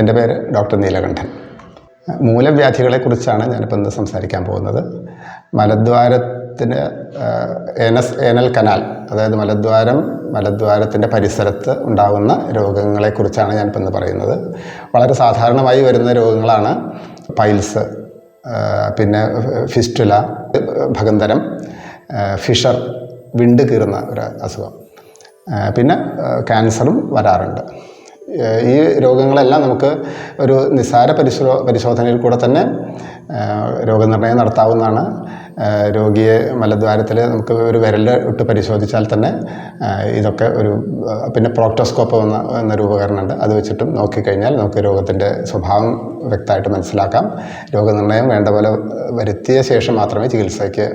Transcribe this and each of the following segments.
എന്റെ പേര് ഡോക്ടർ നീലകണ്ഠൻ. മൂലവ്യാധികളെക്കുറിച്ചാണ് ഞാനിപ്പോൾ ഇന്ന് സംസാരിക്കാൻ പോകുന്നത്. മലദ്വാരത്തിന് എനസ് ഏനൽ കനാൽ അതായത് മലദ്വാരം മലദ്വാരത്തിന്റെ പരിസരത്ത് ഉണ്ടാകുന്ന രോഗങ്ങളെക്കുറിച്ചാണ് ഞാനിപ്പോൾ ഇന്ന് പറയുന്നത്. വളരെ സാധാരണമായി വരുന്ന രോഗങ്ങളാണ് പൈൽസ് പിന്നെ ഫിസ്റ്റുല ഭഗന്തരം ഫിഷർ വിണ്ട് കീറുന്ന ഒരു അസുഖം. പിന്നെ ക്യാൻസറും വരാറുണ്ട്. ഈ രോഗങ്ങളെല്ലാം നമുക്ക് ഒരു നിസ്സാര പരിശോ പരിശോധനയിൽ കൂടെ തന്നെ രോഗനിർണയം നടത്താവുന്നതാണ്. രോഗിയെ മലദ്വാരത്തിൽ നമുക്ക് ഒരു വിരൽ ഇട്ട് പരിശോധിച്ചാൽ തന്നെ ഇതൊക്കെ ഒരു പിന്നെ പ്രോക്ടോസ്കോപ്പ് എന്ന എന്നൊരു ഉപകരണമുണ്ട് അത് വെച്ചിട്ടും നോക്കിക്കഴിഞ്ഞാൽ നമുക്ക് രോഗത്തിന്റെ സ്വഭാവം വ്യക്തമായിട്ട് മനസ്സിലാക്കാം. രോഗനിർണയം വേണ്ട പോലെ വരുത്തിയ ശേഷം മാത്രമേ ചികിത്സയ്ക്ക്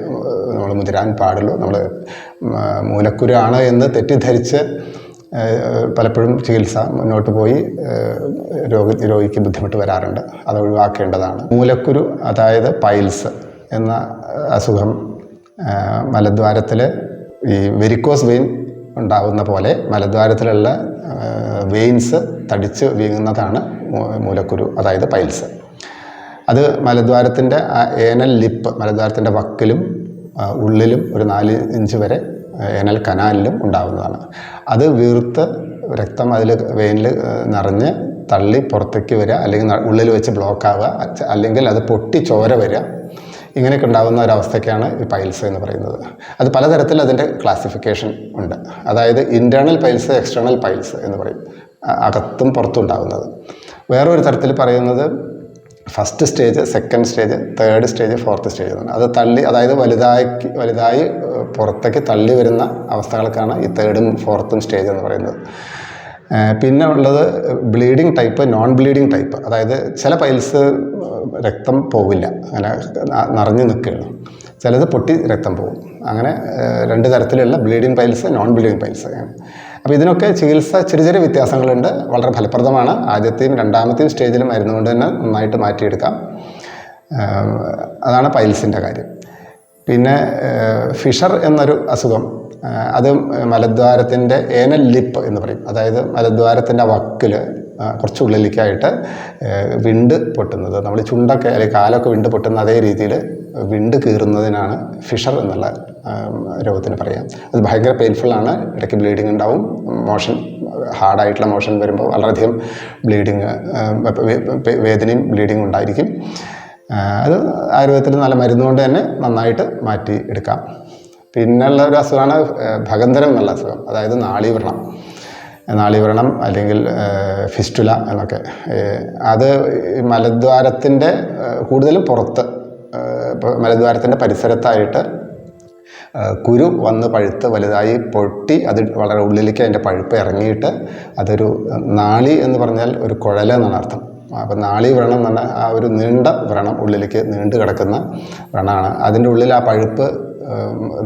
നമ്മൾ മുതിരാൻ പാടുള്ളൂ. നമ്മൾ മൂലക്കുരു ആണ് എന്ന് തെറ്റിദ്ധരിച്ച് പലപ്പോഴും ചികിത്സ മുന്നോട്ട് പോയി രോഗ രോഗിക്ക് ബുദ്ധിമുട്ട് വരാറുണ്ട്. അത് ഒഴിവാക്കേണ്ടതാണ്. മൂലക്കുരു അതായത് പൈൽസ് എന്ന അസുഖം മലദ്വാരത്തിൽ ഈ വെരിക്കോസ് വെയിൻ ഉണ്ടാകുന്ന പോലെ മലദ്വാരത്തിലുള്ള വെയിൻസ് തടിച്ച് വീങ്ങുന്നതാണ് മൂലക്കുരു അതായത് പൈൽസ്. അത് മലദ്വാരത്തിന്റെ ഏനൽ ലിപ്പ് മലദ്വാരത്തിന്റെ വക്കിലും ഉള്ളിലും ഒരു നാല് ഇഞ്ച് വരെ ഏനൽ കനാലിലും ഉണ്ടാകുന്നതാണ് അത് വീർത്ത് രക്തം അതിൽ വെയിനിൽ നിറഞ്ഞ് തള്ളി പുറത്തേക്ക് വരിക അല്ലെങ്കിൽ ഉള്ളിൽ വെച്ച് ബ്ലോക്ക് ആവുക അല്ലെങ്കിൽ അത് പൊട്ടി ചോര വരിക. ഇങ്ങനെയൊക്കെ ഉണ്ടാകുന്ന ഒരവസ്ഥയ്ക്കാണ് ഈ പൈൽസ് എന്ന് പറയുന്നത്. അത് പലതരത്തിൽ അതിന്റെ ക്ലാസിഫിക്കേഷൻ ഉണ്ട്. അതായത് ഇന്റേർണൽ പൈൽസ് എക്സ്റ്റേണൽ പൈൽസ് എന്ന് പറയും. അകത്തും പുറത്തും ഉണ്ടാകുന്നത് വേറൊരു തരത്തിൽ പറയുന്നത് first stage second stage third stage fourth stage എന്നാണ് അത് തള്ളി അതായത് വലുതായി വലുതായി പുറത്തേക്ക് തള്ളി വരുന്ന അവസ്ഥകൾക്കാണ് ഈ തേർഡും ഫോർത്തും സ്റ്റേജ് എന്ന് പറയുന്നത്. പിന്നെ ഉള്ളത് bleeding type non bleeding type അതായത് ചില പൈൽസ് രക്തം പോവില്ല. അങ്ങനെ നിറഞ്ഞു നിൽക്കുകയാണ്. ചിലത് പൊട്ടി രക്തം പോകും. അങ്ങനെ രണ്ട് തരത്തിലുള്ള bleeding piles non bleeding piles അപ്പോൾ ഇതിനൊക്കെ ചികിത്സ ചെറിയ ചെറിയ വ്യത്യാസങ്ങളുണ്ട്. വളരെ ഫലപ്രദമാണ്. ആദ്യത്തെയും രണ്ടാമത്തെയും സ്റ്റേജിൽ മരുന്ന് തന്നെ നന്നായിട്ട് മാറ്റിയെടുക്കാം. അതാണ് പൈൽസിന്റെ കാര്യം. പിന്നെ ഫിഷർ എന്നൊരു അസുഖം. അത് മലദ്വാരത്തിന്റെ ഏനൽ ലിപ്പ് എന്ന് പറയും. അതായത് മലദ്വാരത്തിന്റെ വക്കിൽ കുറച്ച് ഉള്ളിലേക്കായിട്ട് വിണ്ട് പൊട്ടുന്നത്. നമ്മൾ ചുണ്ടൊക്കെ അല്ലെങ്കിൽ കാലൊക്കെ വിണ്ട് പൊട്ടുന്ന അതേ രീതിയിൽ വിണ്ട് കീറുന്നതിനാണ് ഫിഷർ എന്നുള്ള രോഗത്തിന് പറയാം. അത് ഭയങ്കര പെയിൻഫുള്ളാണ് ഇടയ്ക്ക് ബ്ലീഡിങ് ഉണ്ടാവും. മോഷൻ ഹാർഡായിട്ടുള്ള മോഷൻ വരുമ്പോൾ വളരെയധികം ബ്ലീഡിങ് വേദനയും ബ്ലീഡിങ് ഉണ്ടായിരിക്കും. അത് ആയുർവേദത്തിൽ നല്ല മരുന്നുകൊണ്ട് തന്നെ നന്നായിട്ട് മാറ്റി എടുക്കാം. പിന്നെയുള്ള ഒരു അസുഖമാണ് ഭഗന്തരം എന്നുള്ള അസുഖം. അതായത് നാളീവ്രണം. നാളീവ്രണം അല്ലെങ്കിൽ ഫിസ്റ്റുല എന്നൊക്കെ. അത് മലദ്വാരത്തിന്റെ കൂടുതലും പുറത്ത് മലദ്വാരത്തിന്റെ പരിസരത്തായിട്ട് കുരു വന്ന് പഴുത്ത് വലുതായി പൊട്ടി അത് വളരെ ഉള്ളിലേക്ക് അതിന്റെ പഴുപ്പ് ഇറങ്ങിയിട്ട് അതൊരു നാളി എന്ന് പറഞ്ഞാൽ ഒരു കുഴല എന്നാണ് അർത്ഥം. അപ്പം നാളി വ്രണം എന്ന് പറഞ്ഞാൽ ആ ഒരു നീണ്ട വ്രണം ഉള്ളിലേക്ക് നീണ്ടു കിടക്കുന്ന വ്രണമാണ് അതിന്റെ ഉള്ളിൽ ആ പഴുപ്പ്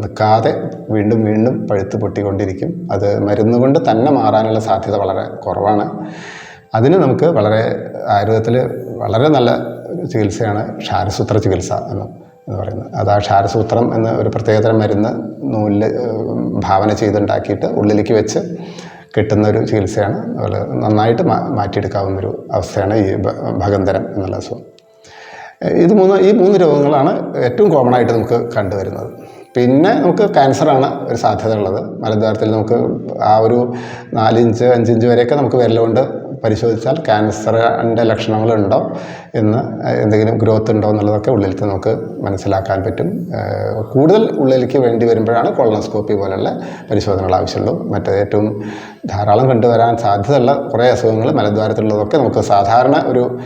നിൽക്കാതെ വീണ്ടും വീണ്ടും പഴുത്ത് പൊട്ടിക്കൊണ്ടിരിക്കും. അത് മരുന്ന് കൊണ്ട് തന്നെ മാറാനുള്ള സാധ്യത വളരെ കുറവാണ്. അതിന് നമുക്ക് വളരെ ആയുർവേദത്തിൽ വളരെ നല്ല ചികിത്സയാണ് ക്ഷാരസൂത്ര ചികിത്സ എന്ന് എന്ന് പറയുന്നത്. അത് ആ ക്ഷാരസൂത്രം എന്ന ഒരു പ്രത്യേകതരം മരുന്ന് നൂലിൽ ഭാവന ചെയ്തുണ്ടാക്കിയിട്ട് ഉള്ളിലേക്ക് വെച്ച് കിട്ടുന്ന ഒരു ചികിത്സയാണ്. അതുപോലെ നന്നായിട്ട് മാറ്റിയെടുക്കാവുന്ന ഒരു അവസ്ഥയാണ് ഈ ഭഗന്തരം എന്നുള്ള അസുഖം. ഇത് മൂന്ന് ഈ മൂന്ന് രോഗങ്ങളാണ് ഏറ്റവും കോമൺ ആയിട്ട് നമുക്ക് കണ്ടുവരുന്നത്. പിന്നെ നമുക്ക് ക്യാൻസറാണ് ഒരു സാധ്യത ഉള്ളത് മലദ്വാരത്തിൽ നമുക്ക് ആ ഒരു നാലിഞ്ച് അഞ്ചിഞ്ച് വരെയൊക്കെ നമുക്ക് വിരലുകൊണ്ട് പരിശോധിച്ചാൽ ക്യാൻസറിന്റെ ലക്ഷണങ്ങളുണ്ടോ എന്ന് എന്തെങ്കിലും ഗ്രോത്ത് ഉണ്ടോ എന്നുള്ളതൊക്കെ ഉള്ളിലേക്ക് നമുക്ക് മനസ്സിലാക്കാൻ പറ്റും. കൂടുതൽ ഉള്ളിലേക്ക് വേണ്ടി വരുമ്പോഴാണ് കൊളനോസ്കോപ്പി പോലുള്ള പരിശോധനകൾ ആവശ്യമുള്ളൂ. മറ്റേ ഏറ്റവും ധാരാളം കണ്ടുവരാൻ സാധ്യതയുള്ള കുറേ അസുഖങ്ങൾ മലദ്വാരത്തിലുള്ളതൊക്കെ നമുക്ക് സാധാരണ ഒരു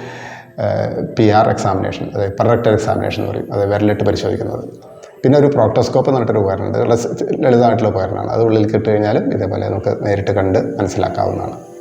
പി ആർ എക്സാമിനേഷൻ അതായത് പെർറക്ടർ എക്സാമിനേഷൻ എന്ന് പറയും. അത് വിരലിട്ട് പരിശോധിക്കുന്നത്. പിന്നെ ഒരു പ്രോക്ടോസ്കോപ്പ് എന്ന് പറഞ്ഞിട്ടൊരു ഉപകരണമുണ്ട്. ലളിതമായിട്ടുള്ള ഉപകരണമാണ്. അത് ഉള്ളിൽ കിട്ടുകഴിഞ്ഞാലും ഇതേപോലെ നമുക്ക് നേരിട്ട് കണ്ട് മനസ്സിലാക്കാവുന്നതാണ്.